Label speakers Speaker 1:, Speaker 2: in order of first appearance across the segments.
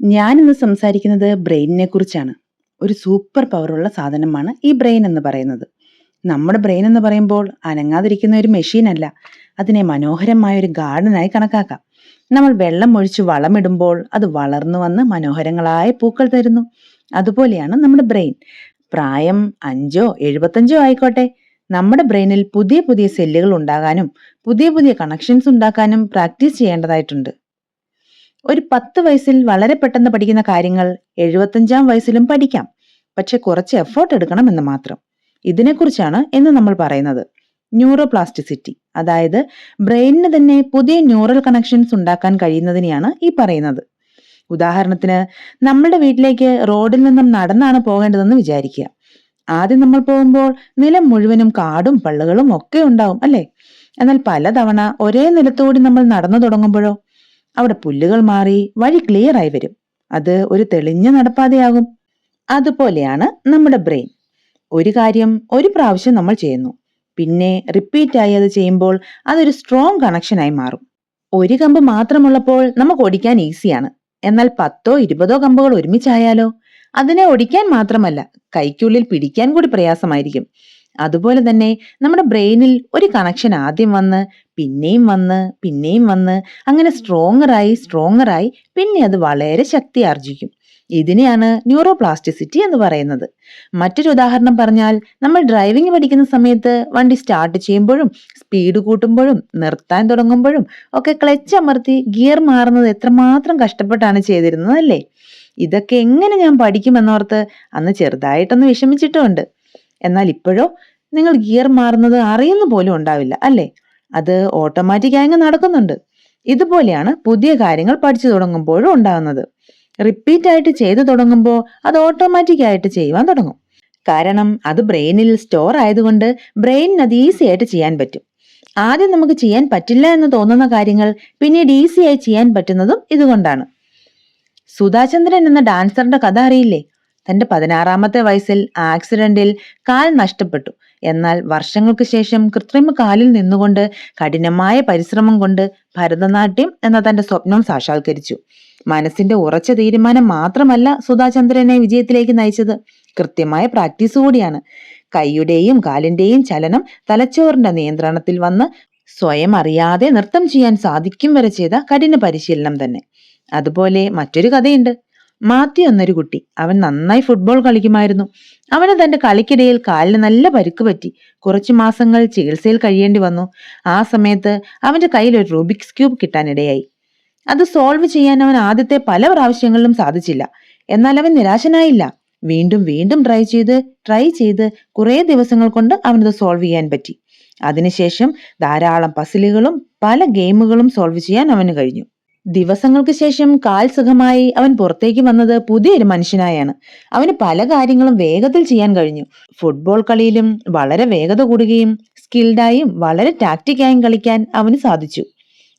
Speaker 1: ഞാനിന്ന് സംസാരിക്കുന്നത് ബ്രെയിനിനെ കുറിച്ചാണ്. ഒരു സൂപ്പർ പവറുള്ള സാധനമാണ് ഈ ബ്രെയിൻ എന്ന് പറയുന്നത്. നമ്മുടെ ബ്രെയിൻ എന്ന് പറയുമ്പോൾ അനങ്ങാതിരിക്കുന്ന ഒരു മെഷീൻ അല്ല. അതിനെ മനോഹരമായ ഒരു ഗാർഡനായി കണക്കാക്കാം. നമ്മൾ വെള്ളം ഒഴിച്ച് വളമിടുമ്പോൾ അത് വളർന്നു വന്ന് മനോഹരങ്ങളായ പൂക്കൾ തരുന്നു. അതുപോലെയാണ് നമ്മുടെ ബ്രെയിൻ. പ്രായം അഞ്ചോ എഴുപത്തഞ്ചോ ആയിക്കോട്ടെ നമ്മുടെ ബ്രെയിനിൽ പുതിയ പുതിയ സെല്ലുകൾ ഉണ്ടാകാനും പുതിയ പുതിയ കണക്ഷൻസ് ഉണ്ടാക്കാനും പ്രാക്ടീസ് ചെയ്യേണ്ടതായിട്ടുണ്ട്. ഒരു പത്ത് വയസ്സിൽ വളരെ പെട്ടെന്ന് പഠിക്കുന്ന കാര്യങ്ങൾ എഴുപത്തഞ്ചാം വയസ്സിലും പഠിക്കാം. പക്ഷെ കുറച്ച് എഫേർട്ട് എടുക്കണം എന്ന് മാത്രം. ഇതിനെക്കുറിച്ചാണ് എന്ന് നമ്മൾ പറയുന്നത്. ന്യൂറോപ്ലാസ്റ്റിസിറ്റി അതായത് ബ്രെയിനിന് തന്നെ പുതിയ ന്യൂറൽ കണക്ഷൻസ് ഉണ്ടാക്കാൻ കഴിയുന്നതിനെയാണ് ഈ പറയുന്നത്. ഉദാഹരണത്തിന് നമ്മുടെ വീട്ടിലേക്ക് റോഡിൽ നിന്നും നടന്നാണ് പോകേണ്ടതെന്ന് വിചാരിക്കുക. ആദ്യം നമ്മൾ പോകുമ്പോൾ നിലം മുഴുവനും കാടും പള്ളുകളും ഒക്കെ ഉണ്ടാവും അല്ലേ? എന്നാൽ പലതവണ ഒരേ നിലത്തോടി നമ്മൾ നടന്നു തുടങ്ങുമ്പോഴോ അവിടെ പുല്ലുകൾ മാറി വഴി ക്ലിയർ ആയി വരും. അത് ഒരു തെളിഞ്ഞ നടപ്പാതയാകും. അതുപോലെയാണ് നമ്മുടെ ബ്രെയിൻ. ഒരു കാര്യം ഒരു പ്രാവശ്യം നമ്മൾ ചെയ്യുന്നു. പിന്നെ റിപ്പീറ്റായി അത് ചെയ്യുമ്പോൾ അതൊരു സ്ട്രോങ് കണക്ഷനായി മാറും. ഒരു കമ്പ് മാത്രമുള്ളപ്പോൾ നമുക്ക് ഓടിക്കാൻ ഈസിയാണ്. എന്നാൽ പത്തോ ഇരുപതോ കമ്പുകൾ ഒരുമിച്ചായാലോ അതിനെ ഓടിക്കാൻ മാത്രമല്ല കൈക്കുള്ളിൽ പിടിക്കാൻ കൂടി പ്രയാസമായിരിക്കും. അതുപോലെ തന്നെ നമ്മുടെ ബ്രെയിനിൽ ഒരു കണക്ഷൻ ആദ്യം വന്ന് പിന്നെയും വന്ന് പിന്നെയും വന്ന് അങ്ങനെ സ്ട്രോങ്ങറായി സ്ട്രോങ്ങറായി പിന്നെ അത് വളരെ ശക്തി ആർജിക്കും ഇതിനെയാണ് ന്യൂറോപ്ലാസ്റ്റിസിറ്റി എന്ന് പറയുന്നത്. മറ്റൊരു ഉദാഹരണം പറഞ്ഞാൽ നമ്മൾ ഡ്രൈവിംഗ് പഠിക്കുന്ന സമയത്ത് വണ്ടി സ്റ്റാർട്ട് ചെയ്യുമ്പോഴും സ്പീഡ് കൂട്ടുമ്പോഴും നിർത്താൻ തുടങ്ങുമ്പോഴും ഒക്കെ ക്ലച്ച് അമർത്തി ഗിയർ മാറുന്നത് എത്രമാത്രം കഷ്ടപ്പെട്ടാണ് ചെയ്തിരുന്നത് അല്ലേ? ഇതൊക്കെ എങ്ങനെ ഞാൻ പഠിക്കുമെന്നോർത്ത് അന്ന് ചെറുതായിട്ടൊന്ന് വിഷമിച്ചിട്ടുമുണ്ട്. എന്നാൽ ഇപ്പോഴോ നിങ്ങൾ ഗിയർ മാറുന്നത് അറിയുന്ന പോലും ഉണ്ടാവില്ല അല്ലേ? അത് ഓട്ടോമാറ്റിക് അങ്ങ് നടക്കുന്നുണ്ട്. ഇതുപോലെയാണ് പുതിയ കാര്യങ്ങൾ പഠിച്ചു തുടങ്ങുമ്പോഴും ഉണ്ടാകുന്നത്. റിപ്പീറ്റ് ആയിട്ട് ചെയ്തു തുടങ്ങുമ്പോൾ അത് ഓട്ടോമാറ്റിക് ആയിട്ട് ചെയ്യുവാൻ തുടങ്ങും. കാരണം അത് ബ്രെയിനിൽ സ്റ്റോർ ആയതുകൊണ്ട് ബ്രെയിനിന് അത് ഈസി ആയിട്ട് ചെയ്യാൻ പറ്റും. ആദ്യം നമുക്ക് ചെയ്യാൻ പറ്റില്ല എന്ന് തോന്നുന്ന കാര്യങ്ങൾ പിന്നീട് ഈസി ആയി ചെയ്യാൻ പറ്റുന്നതും ഇതുകൊണ്ടാണ്. സുധാചന്ദ്രൻ എന്ന ഡാൻസറിന്റെ കഥ അറിയില്ലേ? തന്റെ പതിനാറാമത്തെ വയസ്സിൽ ആക്സിഡന്റിൽ കാൽ നഷ്ടപ്പെട്ടു. എന്നാൽ വർഷങ്ങൾക്ക് ശേഷം കൃത്രിമ കാലിൽ നിന്നുകൊണ്ട് കഠിനമായ പരിശ്രമം കൊണ്ട് ഭരതനാട്യം എന്ന തന്റെ സ്വപ്നം സാക്ഷാത്കരിച്ചു. മനസ്സിന്റെ ഉറച്ച തീരുമാനം മാത്രമല്ല സുധാചന്ദ്രനെ വിജയത്തിലേക്ക് നയിച്ചത്. കൃത്യമായ പ്രാക്ടീസ് കൂടിയാണ്. കൈയുടെയും കാലിന്റെയും ചലനം തലച്ചോറിന്റെ നിയന്ത്രണത്തിൽ വന്ന് സ്വയം അറിയാതെ നൃത്തം ചെയ്യാൻ സാധിക്കും വരെ ചെയ്ത കഠിന പരിശീലനം തന്നെ. അതുപോലെ മറ്റൊരു കഥയുണ്ട്. മാത്യു എന്നൊരു കുട്ടി. അവൻ നന്നായി ഫുട്ബോൾ കളിക്കുമായിരുന്നു. അവന് തന്റെ കളിക്കിടയിൽ കാലിന് നല്ല പരുക്ക് പറ്റി. കുറച്ചു മാസങ്ങൾ ചികിത്സയിൽ കഴിയേണ്ടി വന്നു. ആ സമയത്ത് അവന്റെ കയ്യിൽ ഒരു റൂബിക്സ് ക്യൂബ് കിട്ടാനിടയായി. അത് സോൾവ് ചെയ്യാൻ അവൻ ആദ്യത്തെ പല പ്രാവശ്യങ്ങളിലും സാധിച്ചില്ല. എന്നാൽ അവൻ നിരാശനായില്ല. വീണ്ടും വീണ്ടും ട്രൈ ചെയ്ത് ട്രൈ ചെയ്ത് കുറേ ദിവസങ്ങൾ കൊണ്ട് അവനത് സോൾവ് ചെയ്യാൻ പറ്റി. അതിനുശേഷം ധാരാളം പസിലുകളും പല ഗെയിമുകളും സോൾവ് ചെയ്യാൻ അവന് കഴിഞ്ഞു. ദിവസങ്ങൾക്ക് ശേഷം കാൽ സുഖമായി അവൻ പുറത്തേക്ക് വന്നത് പുതിയൊരു മനുഷ്യനായാണ്. അവന് പല കാര്യങ്ങളും വേഗത്തിൽ ചെയ്യാൻ കഴിഞ്ഞു. ഫുട്ബോൾ കളിയിലും വളരെ വേഗത കൂടുകയും സ്കിൽഡായും വളരെ ടാക്റ്റിക്കായും കളിക്കാൻ അവന് സാധിച്ചു.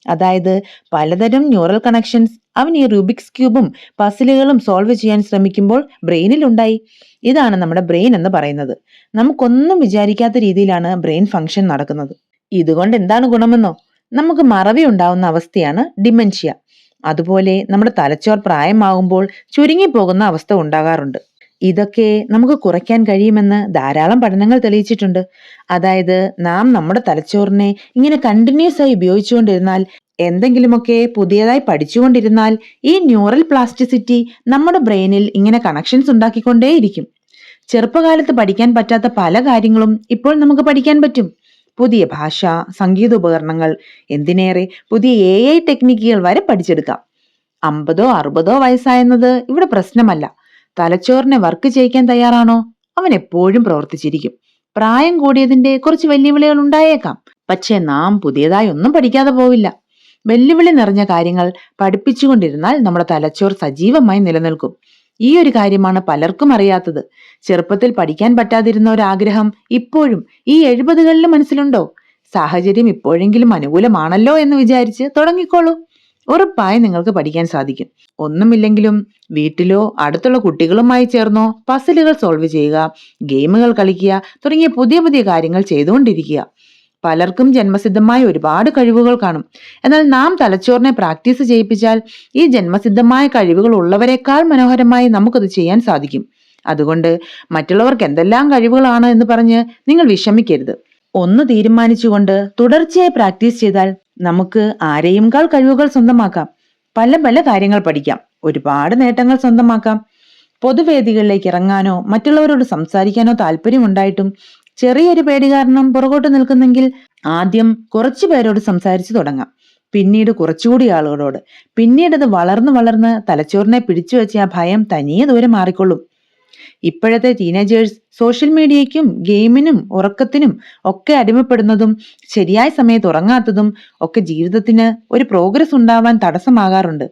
Speaker 1: അതായത് പലതരം ന്യൂറൽ കണക്ഷൻസ് അവൻ ഈ റൂബിക്സ് ക്യൂബും പസിലുകളും സോൾവ് ചെയ്യാൻ ശ്രമിക്കുമ്പോൾ ബ്രെയിനിൽ ഉണ്ടായി. ഇതാണ് നമ്മുടെ ബ്രെയിൻ എന്ന് പറയുന്നത്. നമുക്കൊന്നും വിചാരിക്കാത്ത രീതിയിലാണ് ബ്രെയിൻ ഫംഗ്ഷൻ നടക്കുന്നത്. ഇതുകൊണ്ട് എന്താണ് ഗുണമെന്നോ? നമുക്ക് മറവി ഉണ്ടാവുന്ന അവസ്ഥയാണ് ഡിമെൻഷ്യ. അതുപോലെ നമ്മുടെ തലച്ചോർ പ്രായമാകുമ്പോൾ ചുരുങ്ങിപ്പോകുന്ന അവസ്ഥ ഉണ്ടാകാറുണ്ട്. ഇതൊക്കെ നമുക്ക് കുറയ്ക്കാൻ കഴിയുമെന്ന് ധാരാളം പഠനങ്ങൾ തെളിയിച്ചിട്ടുണ്ട്. അതായത് നാം നമ്മുടെ തലച്ചോറിനെ ഇങ്ങനെ കണ്ടിന്യൂസ് ആയി ഉപയോഗിച്ചുകൊണ്ടിരുന്നാൽ എന്തെങ്കിലുമൊക്കെ പുതിയതായി പഠിച്ചുകൊണ്ടിരുന്നാൽ ഈ ന്യൂറൽ പ്ലാസ്റ്റിസിറ്റി നമ്മുടെ ബ്രെയിനിൽ ഇങ്ങനെ കണക്ഷൻസ് ഉണ്ടാക്കിക്കൊണ്ടേയിരിക്കും. ചെറുപ്പകാലത്ത് പഠിക്കാൻ പറ്റാത്ത പല കാര്യങ്ങളും ഇപ്പോൾ നമുക്ക് പഠിക്കാൻ പറ്റും. പുതിയ ഭാഷ, സംഗീതോപകരണങ്ങൾ എന്തിനേറെ പുതിയ എ ഐ ടെക്നിക്കുകൾ വരെ പഠിച്ചെടുക്കാം. അമ്പതോ അറുപതോ വയസ്സായെന്നത് ഇവിടെ പ്രശ്നമല്ല. തലച്ചോറിനെ വർക്ക് ചെയ്യിക്കാൻ തയ്യാറാണോ അവൻ എപ്പോഴും പ്രവർത്തിച്ചിരിക്കും. പ്രായം കൂടിയതിന്റെ കുറച്ച് വെല്ലുവിളികൾ ഉണ്ടായേക്കാം. പക്ഷേ നാം പുതിയതായി ഒന്നും പഠിക്കാതെ പോവില്ല. വെല്ലുവിളി നിറഞ്ഞ കാര്യങ്ങൾ പഠിപ്പിച്ചുകൊണ്ടിരുന്നാൽ നമ്മുടെ തലച്ചോർ സജീവമായി നിലനിൽക്കും. ഈയൊരു കാര്യമാണ് പലർക്കും അറിയാത്തത്. ചെറുപ്പത്തിൽ പഠിക്കാൻ പറ്റാതിരുന്ന ഒരാഗ്രഹം ഇപ്പോഴും ഈ എഴുപതുകളിൽ മനസ്സിലുണ്ടോ? സാഹചര്യം ഇപ്പോഴെങ്കിലും അനുകൂലമാണല്ലോ എന്ന് വിചാരിച്ച് തുടങ്ങിക്കോളൂ. ഉറപ്പായി നിങ്ങൾക്ക് പഠിക്കാൻ സാധിക്കും. ഒന്നുമില്ലെങ്കിലും വീട്ടിലോ അടുത്തുള്ള കുട്ടികളുമായി ചേർന്നോ പസിലുകൾ സോൾവ് ചെയ്യുക, ഗെയിമുകൾ കളിക്കുക തുടങ്ങിയ പുതിയ പുതിയ കാര്യങ്ങൾ ചെയ്തുകൊണ്ടിരിക്കുക. പലർക്കും ജന്മസിദ്ധമായ ഒരുപാട് കഴിവുകൾ കാണും. എന്നാൽ നാം തലച്ചോറിനെ പ്രാക്ടീസ് ചെയ്യിപ്പിച്ചാൽ ഈ ജന്മസിദ്ധമായ കഴിവുകൾ ഉള്ളവരെക്കാൾ മനോഹരമായി നമുക്കത് ചെയ്യാൻ സാധിക്കും. അതുകൊണ്ട് മറ്റുള്ളവർക്ക് എന്തെല്ലാം കഴിവുകളാണ് എന്ന് പറഞ്ഞ് നിങ്ങൾ വിഷമിക്കരുത്. ഒന്ന് തീരുമാനിച്ചുകൊണ്ട് തുടർച്ചയായി പ്രാക്ടീസ് ചെയ്താൽ നമുക്ക് ആരെയുംകാൾ കഴിവുകൾ സ്വന്തമാക്കാം. പല പല കാര്യങ്ങൾ പഠിക്കാം. ഒരുപാട് നേട്ടങ്ങൾ സ്വന്തമാക്കാം. പൊതുവേദികളിലേക്ക് ഇറങ്ങാനോ മറ്റുള്ളവരോട് സംസാരിക്കാനോ താല്പര്യമുണ്ടായിട്ടും ചെറിയൊരു പേടി കാരണം പുറകോട്ട് നിൽക്കുന്നെങ്കിൽ ആദ്യം കുറച്ചു പേരോട് സംസാരിച്ചു തുടങ്ങാം. പിന്നീട് കുറച്ചുകൂടി ആളുകളോട്. പിന്നീട് അത് വളർന്ന് വളർന്ന് തലച്ചോറിനെ പിടിച്ചു വെച്ച ആ ഭയം തനിയെ ദൂരെ മാറിക്കൊള്ളും. ഇപ്പോഴത്തെ ടീനേജേഴ്സ് സോഷ്യൽ മീഡിയയ്ക്കും ഗെയിമിനും ഉറക്കത്തിനും ഒക്കെ അടിമപ്പെടുന്നതും ശരിയായ സമയത്ത് ഉറങ്ങാത്തതും ഒക്കെ ജീവിതത്തിന് ഒരു പ്രോഗ്രസ് ഉണ്ടാവാൻ തടസ്സമാകാറുണ്ട്.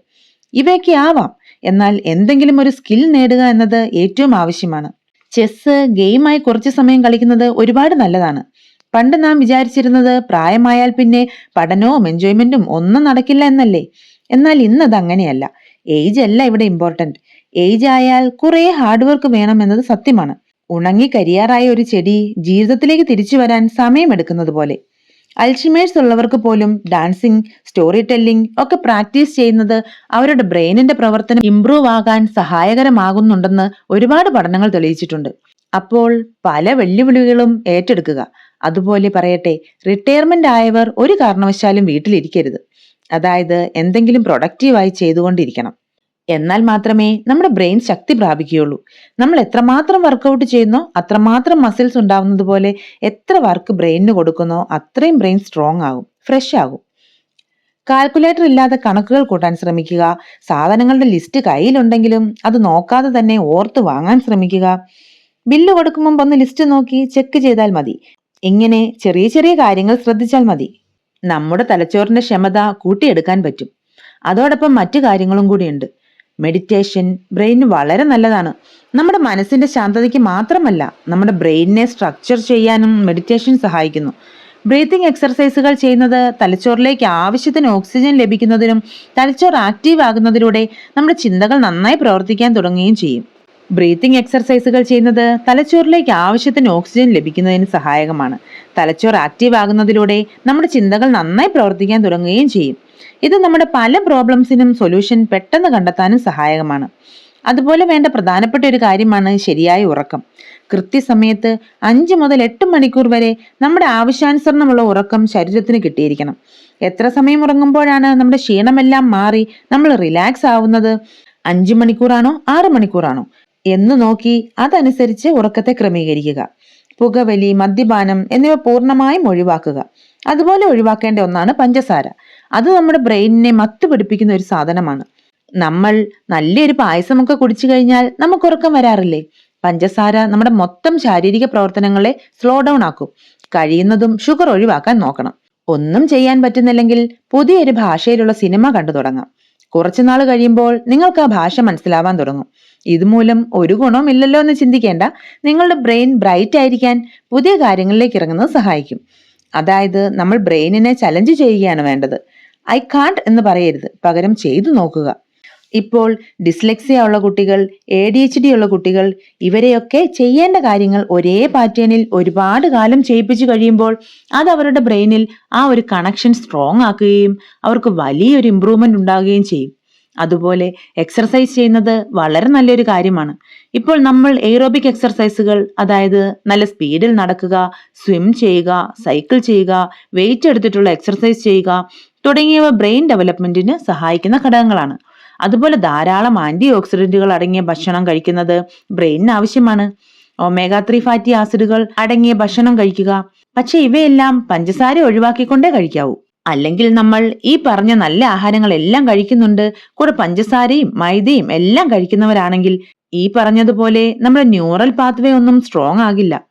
Speaker 1: ഇവയൊക്കെ ആവാം. എന്നാൽ എന്തെങ്കിലും ഒരു സ്കിൽ നേടുക എന്നത് ഏറ്റവും ആവശ്യമാണ്. ചെസ്സ് ഗെയിമായി കുറച്ച് സമയം കളിക്കുന്നത് ഒരുപാട് നല്ലതാണ്. പണ്ട് നാം വിചാരിച്ചിരുന്നത് പ്രായമായാൽ പിന്നെ പഠനവും എൻജോയ്മെന്റും ഒന്നും നടക്കില്ല എന്നല്ലേ? എന്നാൽ ഇന്നത് അങ്ങനെയല്ല. ഏജ് അല്ല ഇവിടെ ഇമ്പോർട്ടന്റ് ഏജ് ആയാൽ കുറെ ഹാർഡ് വർക്ക് വേണം എന്നത് സത്യമാണ്. ഉണങ്ങി കരിയാറായ ഒരു ചെടി ജീവിതത്തിലേക്ക് തിരിച്ചു വരാൻ സമയമെടുക്കുന്നത് പോലെ. അൽഷിമേഴ്സ് ഉള്ളവർക്ക് പോലും ഡാൻസിങ് സ്റ്റോറി ടെല്ലിംഗ് ഒക്കെ പ്രാക്ടീസ് ചെയ്യുന്നത് അവരുടെ ബ്രെയിനിന്റെ പ്രവർത്തനം ഇംപ്രൂവ് ആകാൻ സഹായകരമാകുന്നുണ്ടെന്ന് ഒരുപാട് പഠനങ്ങൾ തെളിയിച്ചിട്ടുണ്ട്. അപ്പോൾ പല വെല്ലുവിളികളും ഏറ്റെടുക്കുക. അതുപോലെ പറയട്ടെ റിട്ടയർമെന്റ് ആയവർ ഒരു കാരണവശാലും വീട്ടിലിരിക്കരുത്. അതായത് എന്തെങ്കിലും പ്രൊഡക്റ്റീവായി ചെയ്തുകൊണ്ടിരിക്കണം. എന്നാൽ മാത്രമേ നമ്മുടെ ബ്രെയിൻ ശക്തി പ്രാപിക്കുകയുള്ളൂ. നമ്മൾ എത്രമാത്രം വർക്കൗട്ട് ചെയ്യുന്നോ അത്രമാത്രം മസിൽസ് ഉണ്ടാവുന്നത് പോലെ എത്ര വർക്ക് ബ്രെയിനിന് കൊടുക്കുന്നോ അത്രയും ബ്രെയിൻ സ്ട്രോങ് ആകും ഫ്രഷ് ആകും. കാൽക്കുലേറ്റർ ഇല്ലാതെ കണക്കുകൾ കൂട്ടാൻ ശ്രമിക്കുക സാധനങ്ങളുടെ ലിസ്റ്റ് കയ്യിലുണ്ടെങ്കിലും അത് നോക്കാതെ തന്നെ ഓർത്ത് വാങ്ങാൻ ശ്രമിക്കുക. ബില്ല് കൊടുക്കുമ്പോൾ ഒന്ന് ലിസ്റ്റ് നോക്കി ചെക്ക് ചെയ്താൽ മതി. ഇങ്ങനെ ചെറിയ ചെറിയ കാര്യങ്ങൾ ശ്രദ്ധിച്ചാൽ മതി. നമ്മുടെ തലച്ചോറിന്റെ ക്ഷമത കൂട്ടിയെടുക്കാൻ പറ്റും. അതോടൊപ്പം മറ്റു കാര്യങ്ങളും കൂടിയുണ്ട്. മെഡിറ്റേഷൻ ബ്രെയിന് വളരെ നല്ലതാണ്. നമ്മുടെ മനസ്സിന്റെ ശാന്തതയ്ക്ക് മാത്രമല്ല നമ്മുടെ ബ്രെയിനിനെ സ്ട്രക്ചർ ചെയ്യാനും മെഡിറ്റേഷൻ സഹായിക്കുന്നു. ബ്രീത്തിങ് എക്സർസൈസുകൾ ചെയ്യുന്നത് തലച്ചോറിലേക്ക് ആവശ്യത്തിന് ഓക്സിജൻ ലഭിക്കുന്നതിനും തലച്ചോർ ആക്റ്റീവ് ആകുന്നതിലൂടെ നമ്മുടെ ചിന്തകൾ നന്നായി പ്രവർത്തിക്കാൻ തുടങ്ങുകയും ചെയ്യും. ബ്രീത്തിങ് എക്സർസൈസുകൾ ചെയ്യുന്നത് തലച്ചോറിലേക്ക് ആവശ്യത്തിന് ഓക്സിജൻ ലഭിക്കുന്നതിന് സഹായകമാണ്. തലച്ചോർ ആക്റ്റീവ് ആകുന്നതിലൂടെ നമ്മുടെ ചിന്തകൾ നന്നായി പ്രവർത്തിക്കാൻ തുടങ്ങുകയും ചെയ്യും. ഇത് നമ്മുടെ പല പ്രോബ്ലംസിനും സൊല്യൂഷൻ പെട്ടെന്ന് കണ്ടെത്താനും സഹായകമാണ്. അതുപോലെ വേണ്ട പ്രധാനപ്പെട്ട ഒരു കാര്യമാണ് ശരിയായ ഉറക്കം. കൃത്യസമയത്ത് അഞ്ച് മുതൽ എട്ട് മണിക്കൂർ വരെ നമ്മുടെ ആവശ്യാനുസരണമുള്ള ഉറക്കം ശരീരത്തിന് കിട്ടിയിരിക്കണം. എത്ര സമയം ഉറങ്ങുമ്പോഴാണ് നമ്മുടെ ക്ഷീണമെല്ലാം മാറി നമ്മൾ റിലാക്സ് ആവുന്നത്? അഞ്ച് മണിക്കൂറാണോ ആറ് മണിക്കൂറാണോ? എന്ന് നോക്കി അതനുസരിച്ച് ഉറക്കത്തെ ക്രമീകരിക്കുക. പുകവലി മദ്യപാനം എന്നിവ പൂർണമായും ഒഴിവാക്കുക. അതുപോലെ ഒഴിവാക്കേണ്ട ഒന്നാണ് പഞ്ചസാര. അത് നമ്മുടെ ബ്രെയിനിനെ മത്തു പിടിപ്പിക്കുന്ന ഒരു സാധനമാണ്. നമ്മൾ നല്ലൊരു പായസമൊക്കെ കുടിച്ചു കഴിഞ്ഞാൽ നമുക്ക് ഉറക്കം വരാറില്ലേ? പഞ്ചസാര നമ്മുടെ മൊത്തം ശാരീരിക പ്രവർത്തനങ്ങളെ സ്ലോ ഡൗൺ ആക്കും. കഴിയുന്നതും ഷുഗർ ഒഴിവാക്കാൻ നോക്കണം. ഒന്നും ചെയ്യാൻ പറ്റുന്നില്ലെങ്കിൽ പുതിയൊരു ഭാഷയിലുള്ള സിനിമ കണ്ടു തുടങ്ങാം. കുറച്ചുനാൾ കഴിയുമ്പോൾ നിങ്ങൾക്ക് ആ ഭാഷ മനസ്സിലാവാൻ തുടങ്ങും. ഇതുമൂലം ഒരു ഗുണവും ഇല്ലല്ലോ എന്ന് ചിന്തിക്കേണ്ട. നിങ്ങളുടെ ബ്രെയിൻ ബ്രൈറ്റ് ആയിരിക്കാൻ പുതിയ കാര്യങ്ങളിലേക്ക് ഇറങ്ങുന്നത് സഹായിക്കും. അതായത് നമ്മൾ ബ്രെയിനിനെ ചലഞ്ച് ചെയ്യുകയാണ് വേണ്ടത്. ഐ കാണ്ട് എന്ന് പറയരുത്. പകരം ചെയ്തു നോക്കുക. ഇപ്പോൾ ഡിസ്ലെക്സിയ ഉള്ള കുട്ടികൾ എ ഡി എച്ച് ഡി ഉള്ള കുട്ടികൾ ഇവരെയൊക്കെ ചെയ്യേണ്ട കാര്യങ്ങൾ ഒരേ പാറ്റേണിൽ ഒരുപാട് കാലം ചെയ്യിപ്പിച്ചു കഴിയുമ്പോൾ അത് അവരുടെ ബ്രെയിനിൽ ആ ഒരു കണക്ഷൻ സ്ട്രോങ് ആക്കുകയും അവർക്ക് വലിയൊരു ഇമ്പ്രൂവ്മെന്റ് ഉണ്ടാകുകയും ചെയ്യും. അതുപോലെ എക്സർസൈസ് ചെയ്യുന്നത് വളരെ നല്ലൊരു കാര്യമാണ്. ഇപ്പോൾ നമ്മൾ എയ്റോബിക് എക്സർസൈസുകൾ അതായത് നല്ല സ്പീഡിൽ നടക്കുക സ്വിം ചെയ്യുക സൈക്കിൾ ചെയ്യുക വെയിറ്റ് എടുത്തിട്ടുള്ള എക്സർസൈസ് ചെയ്യുക തുടങ്ങിയവ ബ്രെയിൻ ഡെവലപ്മെന്റിന് സഹായിക്കുന്ന ഘടകങ്ങളാണ്. അതുപോലെ ധാരാളം ആന്റി ഓക്സിഡന്റുകൾ അടങ്ങിയ ഭക്ഷണം കഴിക്കുന്നത് ബ്രെയിനിന് ആവശ്യമാണ്. ഒമേഗ ത്രീ ഫാറ്റി ആസിഡുകൾ അടങ്ങിയ ഭക്ഷണം കഴിക്കുക. പക്ഷെ ഇവയെല്ലാം പഞ്ചസാര ഒഴിവാക്കിക്കൊണ്ടേ കഴിക്കാവൂ. അല്ലെങ്കിൽ നമ്മൾ ഈ പറഞ്ഞ നല്ല ആഹാരങ്ങളെല്ലാം കഴിക്കുന്നുണ്ട്. കൂടെ പഞ്ചസാരയും മൈദയും എല്ലാം കഴിക്കുന്നവരാണെങ്കിൽ ഈ പറഞ്ഞതുപോലെ നമ്മുടെ ന്യൂറൽ പാത്വേ ഒന്നും സ്ട്രോങ് ആകില്ല.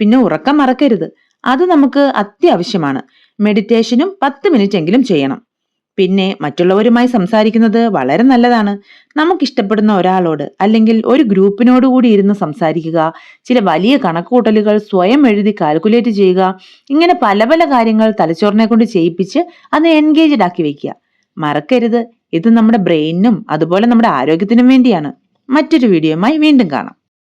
Speaker 1: പിന്നെ ഉറക്കം മറക്കരുത്. അത് നമുക്ക് അത്യാവശ്യമാണ്. മെഡിറ്റേഷനും പത്ത് മിനിറ്റ് എങ്കിലും ചെയ്യണം. പിന്നെ മറ്റുള്ളവരുമായി സംസാരിക്കുന്നത് വളരെ നല്ലതാണ്. നമുക്കിഷ്ടപ്പെടുന്ന ഒരാളോട് അല്ലെങ്കിൽ ഒരു ഗ്രൂപ്പിനോട് കൂടി ഇരുന്ന് സംസാരിക്കുക ചില വലിയ കണക്കുകൂട്ടലുകൾ സ്വയം എഴുതി കാൽക്കുലേറ്റ് ചെയ്യുക ഇങ്ങനെ പല പല കാര്യങ്ങൾ തലച്ചോറിനെ കൊണ്ട് ചെയ്യിപ്പിച്ച് അത് എൻഗേജ്ഡ് ആക്കി വെക്കുക. മറക്കരുത്. ഇത് നമ്മുടെ ബ്രെയിനിനും അതുപോലെ നമ്മുടെ ആരോഗ്യത്തിനും വേണ്ടിയാണ്. മറ്റൊരു വീഡിയോയുമായി വീണ്ടും കാണാം.